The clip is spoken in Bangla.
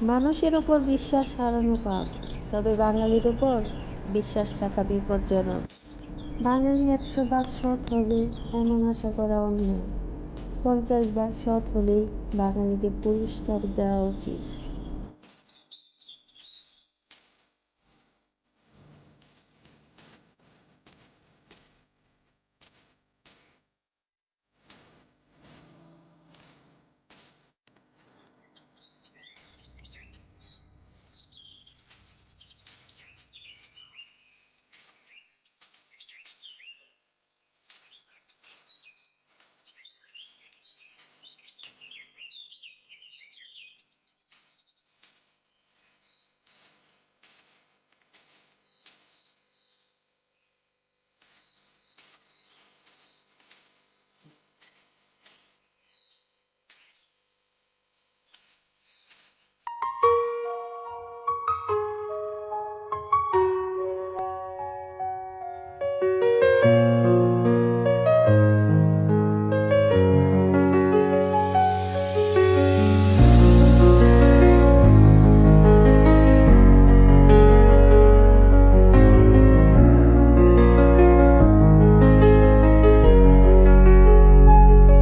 মানুষের ওপর বিশ্বাস হারানো পাপ, তবে বাঙালির ওপর বিশ্বাস রাখা বিপজ্জনক। বাঙালি একশো ভাগ সৎ হবে এমন আশা করা অন্যায় পঞ্চাশ ভাগ সৎ হলেই বাঙালিকে পুরস্কার দেওয়া উচিত।